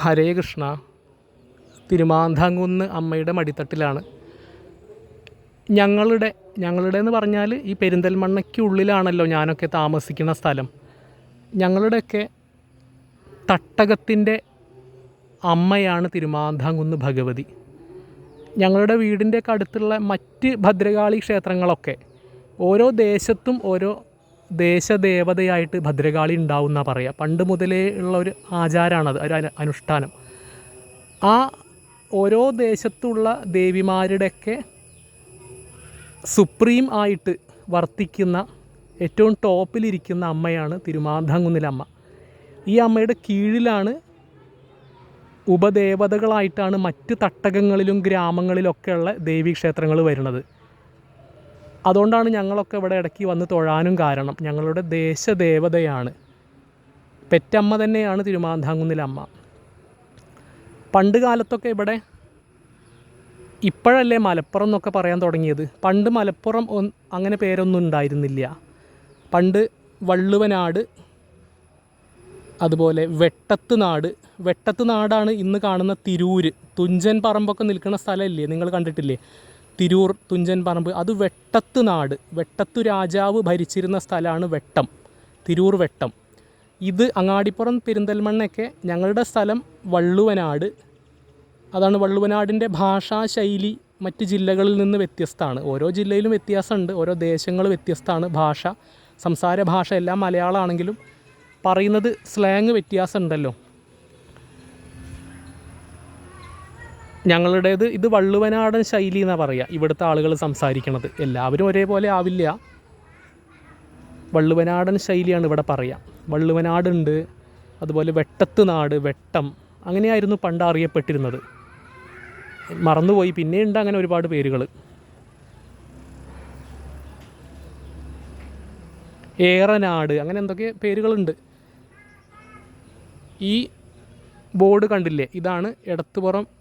ഹരേ കൃഷ്ണ തിരുമാന്താങ്കുന്ന് അമ്മയുടെ മടിത്തട്ടിലാണ്. ഞങ്ങളുടെ ഞങ്ങളുടെ എന്ന് പറഞ്ഞാൽ ഈ പെരിന്തൽമണ്ണയ്ക്ക് ഉള്ളിലാണല്ലോ ഞാനൊക്കെ താമസിക്കുന്ന സ്ഥലം. ഞങ്ങളുടെയൊക്കെ തട്ടകത്തിന്റെ അമ്മയാണ് തിരുമാന്താങ്കുന്ന് ഭഗവതി. ഞങ്ങളുടെ വീടിന്റെയൊക്കെ അടുത്തുള്ള മറ്റ് ഭദ്രകാളി ക്ഷേത്രങ്ങളൊക്കെ ഓരോ ദേശത്തും ഓരോ ദേശദേവതയായിട്ട് ഭദ്രകാളി ഉണ്ടാവും എന്നാണ് പറയുക പണ്ട് മുതലേ ഉള്ള ഒരു ആചാരമാണത് ഒരു അനുഷ്ഠാനം. ആ ഓരോ ദേശത്തുള്ള ദേവിമാരുടെയൊക്കെ സുപ്രീം ആയിട്ട് വർത്തിക്കുന്ന ഏറ്റവും ടോപ്പിലിരിക്കുന്ന അമ്മയാണ് തിരുമാന്ധാങ്കുന്നിലമ്മ. ഈ അമ്മയുടെ കീഴിലാണ് ഉപദേവതകളായിട്ടാണ് മറ്റ് തട്ടകങ്ങളിലും ഗ്രാമങ്ങളിലൊക്കെയുള്ള ദേവീക്ഷേത്രങ്ങൾ വരുന്നത്. അതുകൊണ്ടാണ് ഞങ്ങളൊക്കെ ഇവിടെ ഇടയ്ക്ക് വന്ന് തൊഴാനും കാരണം. ഞങ്ങളുടെ ദേശദേവതയാണ്. പെറ്റമ്മ തന്നെയാണ് തിരുമാന്താംകുന്നിലെ അമ്മ. പണ്ട് കാലത്തൊക്കെ ഇവിടെ ഇപ്പോഴല്ലേ മലപ്പുറം എന്നൊക്കെ പറയാൻ തുടങ്ങിയത്. പണ്ട് മലപ്പുറം അങ്ങനെ പേരൊന്നും ഉണ്ടായിരുന്നില്ല. പണ്ട് വള്ളുവനാട് അതുപോലെ വെട്ടത്ത് നാട്. വെട്ടത്ത് നാടാണ് ഇന്ന് കാണുന്ന തിരൂര്. തുഞ്ചൻ പറമ്പൊക്കെ നിൽക്കുന്ന സ്ഥലമില്ലേ? നിങ്ങൾ കണ്ടിട്ടില്ലേ? തിരൂർ തുഞ്ചൻ പറമ്പ് അത് വെട്ടത്ത് നാട്. വെട്ടത്തു രാജാവ് ഭരിച്ചിരുന്ന സ്ഥലമാണ് വെട്ടം. തിരൂർ വെട്ടം. ഇത് അങ്ങാടിപ്പുറം പെരിന്തൽമണ്ണയൊക്കെ ഞങ്ങളുടെ സ്ഥലം വള്ളുവനാട്. അതാണ് വള്ളുവനാടിന്റെ ഭാഷാശൈലി മറ്റ് ജില്ലകളിൽ നിന്ന് വ്യത്യസ്തമാണ്. ഓരോ ജില്ലയിലും വ്യത്യാസമുണ്ട്. ഓരോ ദേശങ്ങൾ വ്യത്യസ്തമാണ്. ഭാഷ സംസാര ഭാഷ എല്ലാം മലയാളമാണെങ്കിലും പറയുന്നത് സ്ലാങ് വ്യത്യാസമുണ്ടല്ലോ. ഞങ്ങളുടേത് ഇത് വള്ളുവനാടൻ ശൈലി എന്നാണ് പറയുക ഇവിടുത്തെ ആളുകൾ സംസാരിക്കണത്. എല്ലാവരും ഒരേപോലെ ആവില്ല. വള്ളുവനാടൻ ശൈലിയാണ് ഇവിടെ പറയുക വള്ളുവനാടുണ്ട് അതുപോലെ വെട്ടത്ത് നാട് വെട്ടം അങ്ങനെയായിരുന്നു പണ്ട് അറിയപ്പെട്ടിരുന്നത്. മറന്നുപോയി. പിന്നെയുണ്ട് അങ്ങനെ ഒരുപാട് പേരുകൾ ഏറനാട് അങ്ങനെ എന്തൊക്കെ പേരുകളുണ്ട്. ഈ ബോർഡ് കണ്ടില്ലേ? ഇതാണ് എടത്തുപുറം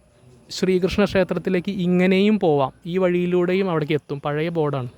ശ്രീകൃഷ്ണ ക്ഷേത്രത്തിലേക്ക് ഇങ്ങനെയും പോവാം. ഈ വഴിയിലൂടെയും അവിടേക്ക് എത്തും. പഴയ ബോർഡാണ്.